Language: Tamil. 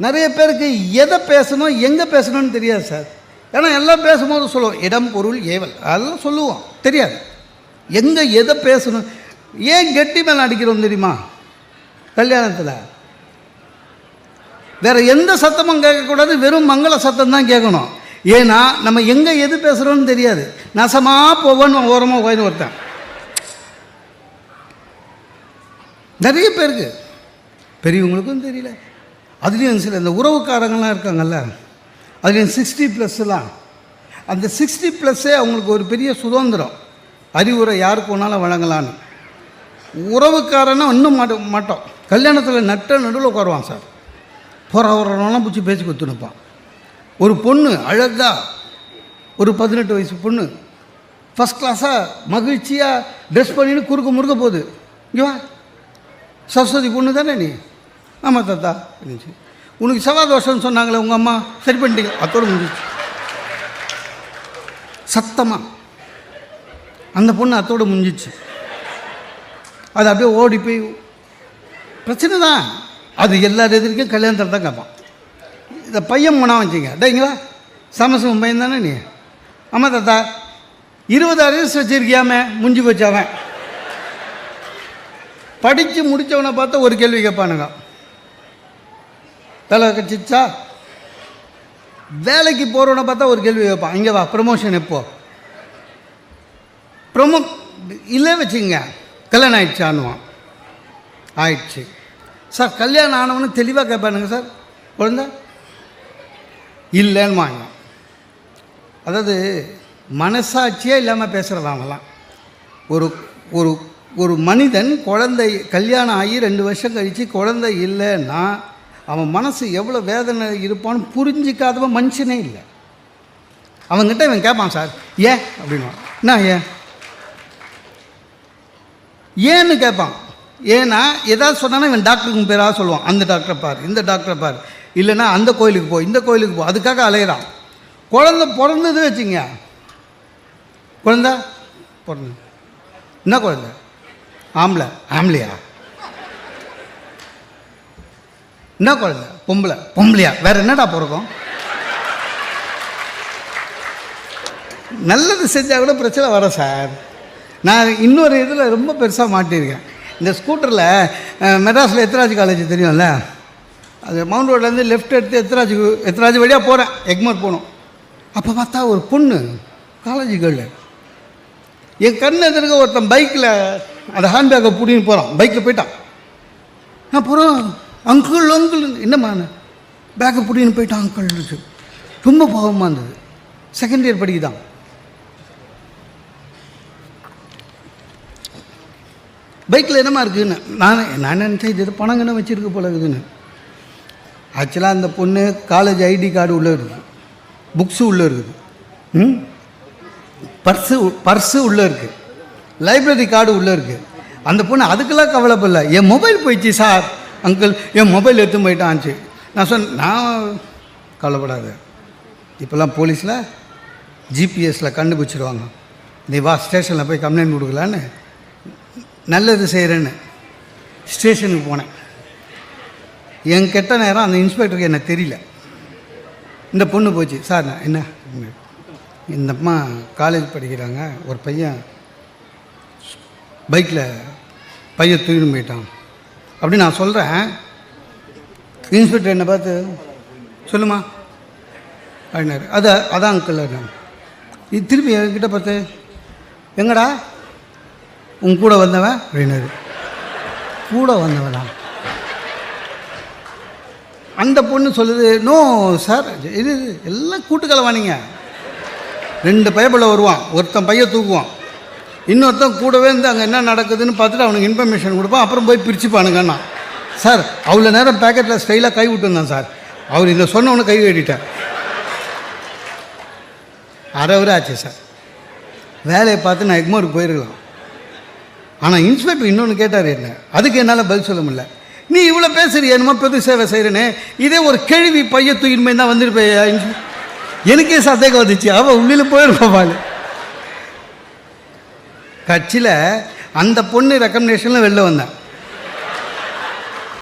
நிறைய பேருக்கு எதை பேசணும் எங்கே பேசணும்னு தெரியாது சார். ஏன்னா எல்லாம் பேசும்போது சொல்லுவோம் இடம் பொருள் ஏவல். அதெல்லாம் சொல்லுவோம். தெரியாது. எங்கே எதை பேசணும்? ஏன் கெட்டி மேலே அடிக்கிறோம் தெரியுமா? கல்யாணத்தில். வேற எந்த சத்தமும் கேட்கக்கூடாது வெறும் மங்கள சத்தம் தான் கேட்கணும். ஏன்னா நம்ம எங்கே எது பேசுகிறோன்னு தெரியாது. நசமாக போவோன்னு ஓரமாக உட்காந்து ஒருத்தன் நிறைய பேருக்கு. பெரியவங்களுக்கும் தெரியல. அதுலேயும் சில இந்த உறவுக்காரங்களாம் இருக்காங்கல்ல அதுலேயும் சிக்ஸ்டி ப்ளஸ்லாம் அந்த சிக்ஸ்டி ப்ளஸ்ஸே அவங்களுக்கு ஒரு பெரிய சுதந்திரம். அறிவுரை யாருக்கு வேணாலும் வழங்கலான்னு உறவுக்காரனா இன்னும் மாட்ட மாட்டோம். கல்யாணத்தில் நட்ட நடுவில் உட்காருவான் சார். போகிற வரலாம் பிடிச்சி பேச்சு கொடுத்துனுப்பான் ஒரு பொண்ணு அழகாக ஒரு பதினெட்டு வயசு பொண்ணு ஃபஸ்ட் கிளாஸாக மகிழ்ச்சியாக ட்ரெஸ் பண்ணின்னு குறுக்க முறுக்க போகுது. இங்கே வா. சரஸ்வதி பொண்ணு தானே நீ? ஆமாம் தாத்தா. இருந்துச்சு உனக்கு செவ்வாய் தோஷம்னு சொன்னாங்களே உங்கள் அம்மா? சரி பண்ணிட்டீங்க. அத்தோடு முடிஞ்சிச்சு. சத்தமாக அந்த பொண்ணு அத்தோடு முடிஞ்சிச்சு. அது அப்படியே ஓடி போய் பிரச்சனை தான். அது எல்லார் எதிர்க்கும் கல்யாணத்தில் தான் கேட்பான் இந்த பையன் போனா வச்சுங்க டேங்களா சமசம் பையன் தானே நீ? ஆமாம் தாத்தா. இருபதாயிரம் வயசு வச்சுருக்கியாமே? முஞ்சி வச்சவன் படித்து முடித்தவனை பார்த்தா ஒரு கேள்வி கேட்பானுங்க. வேலை கிடச்சிச்சா வேலைக்கு போகிறவனை பார்த்தா ஒரு கேள்வி கேட்பான். இங்கே வா ப்ரமோஷன் எப்போ? ப்ரொமோ இல்லை வச்சுங்க கல்யாணம் ஆயிடுச்சான்னுவான். ஆயிடுச்சு. சார் கல்யாணம் ஆனவனு தெளிவாக கேட்பானுங்க சார். குழந்த? இல்லைன்னு வாங்க அதாவது மனசாட்சியே இல்லாமல் பேசுகிறதாங்கலாம் ஒரு ஒரு ஒரு மனிதன் குழந்தை கல்யாணம் ஆகி ரெண்டு வருஷம் கழித்து குழந்தை இல்லைன்னா அவன் மனசு எவ்வளோ வேதனை இருப்பான்னு புரிஞ்சிக்காதவன் மனுஷனே இல்லை. அவன்கிட்ட இவன் கேட்பான் சார் ஏன்? அப்படின்வான் என்ன ஏன்? ஏன்னு கேட்பான் ஏன்னா ஏதாவது சொன்னானா இவன் டாக்டருக்கு பேராக சொல்லுவான். அந்த டாக்டரை பார் இந்த டாக்டரை பார். இல்லைன்னா அந்த கோயிலுக்கு போ இந்த கோயிலுக்கு போ அதுக்காக அலையிறான். குழந்த பிறந்தது வச்சுங்க. குழந்த பிறந்தது. என்ன குழந்த? ஆம்பளை. ஆம்பளையா? என்ன குழந்த பொம்பளை. பொம்பளையா? வேற என்னடா பிறக்கும்? நல்லது செஞ்சால் கூட பிரச்சனை வரும் சார். நான் இன்னொரு இதில் ரொம்ப பெருசாக மாட்டியிருக்கேன். இந்த ஸ்கூட்டரில் மெட்ராஸில் எத்ராஜ் காலேஜ் தெரியும்ல? அது மவுண்ட் ரோட்லேருந்து லெஃப்ட் எடுத்து எத்ராஜ் எத்ராஜ் வழியாக போகிறேன் எக்மோர் போகணும். அப்போ பார்த்தா ஒரு பொண்ணு காலேஜ் கேர்ள் என் கண் எதிர்க்க ஒருத்தன் பைக்கில் அந்த ஹேண்ட்பேக்கை பிடின்னு போகிறான் பைக்கில் போயிட்டான். நான் போகிறோம் அங்கிள் அங்கிள் என்னம்மா பேக்கை பிடின்னு போயிட்டான் அங்கிள் ரொம்ப பாவமாக இருந்தது. செகண்ட் இயர் படிக்குதான். பைக்கில் என்னமா இருக்குதுன்னு நான் நான் நினச்சேன் இது பணங்கன்னு வச்சுருக்க போல இருக்குதுன்னு. ஆக்சுவலாக அந்த பொண்ணு காலேஜ் ஐடி கார்டு உள்ளே இருக்குது புக்ஸு உள்ளே இருக்குது. ம்? பர்ஸு பர்ஸு உள்ளே இருக்குது லைப்ரரி கார்டு உள்ளே இருக்குது அந்த பொண்ணு அதுக்கெல்லாம் கவலைப்படல. என் மொபைல் போயிடுச்சு சார் அங்கிள் என் மொபைல் எடுத்து போயிட்டான்ச்சு நான் சொன்னேன் நான் கவலைப்படாத. இப்போல்லாம் போலீஸில் ஜிபிஎஸில் கண்டுபிடிச்சிடுவாங்க நீ வா ஸ்டேஷனில் போய் கம்ப்ளைண்ட் கொடுக்கலான்னு. நல்லது செய்கிறேன்னு ஸ்டேஷனுக்கு போனேன். என் கெட்ட நேரம் அந்த இன்ஸ்பெக்டருக்கு என்ன தெரியல. இந்த பொண்ணு போச்சு. சார் நான் என்ன? இந்த அம்மா காலேஜ் படிக்கிறாங்க. ஒரு பையன் பைக்கில் பையன் தூக்கிட்டு போயிட்டான். அப்படி நான் சொல்கிறேன் இன்ஸ்பெக்டர் என்னை பார்த்து சொல்லுமா அப்படின்னாரு. அது அதான் அங்கிள் நான் இது திருப்பி என்கிட்ட பார்த்து எங்கடா? உன் கூட வந்தவன் அப்படின்னாரு. கூட வந்தவனா? அந்த பொண்ணு சொல்லுது நோ சார் இது எல்லாம் கூட்டுக்கலவானீங்க. ரெண்டு பயப்பில் வருவான். ஒருத்தன் பையன் தூக்குவான். இன்னொருத்தன் கூடவே இருந்து அங்கே என்ன நடக்குதுன்னு பார்த்துட்டு அவனுக்கு இன்ஃபர்மேஷன் கொடுப்பான். அப்புறம் போய் பிரிச்சுப்பானுங்கண்ணா சார் அவ்வளோ நேரம் பேக்கெட்டில் ஸ்டைலாக கை விட்டுருந்தான் சார். அவர் இதை சொன்னவொன்னு கை கட்டிட்டேன் அரை வரை ஆச்சு சார். வேலையை பார்த்து நான் எக்மோருக்கு போயிருக்கலாம். ஆனால் இன்ஸ்பெக்டர் இன்னொன்று கேட்டார் என்ன? அதுக்கு என்னால் பதில் சொல்ல முடியல. நீ இவ்வளோ பேசுறிய என்னமோ பொது சேவை செய்கிறேன்னு இதே ஒரு கேள்வி பைய தூக்கின்மை தான் வந்துருப்பேயா எனக்கே சந்தேகம் வந்துச்சு. அவள் உள்ளில் போயிருப்பாள் கட்சியில் அந்த பொண்ணு ரெக்கமெண்டேஷனில் வெளில வந்தேன்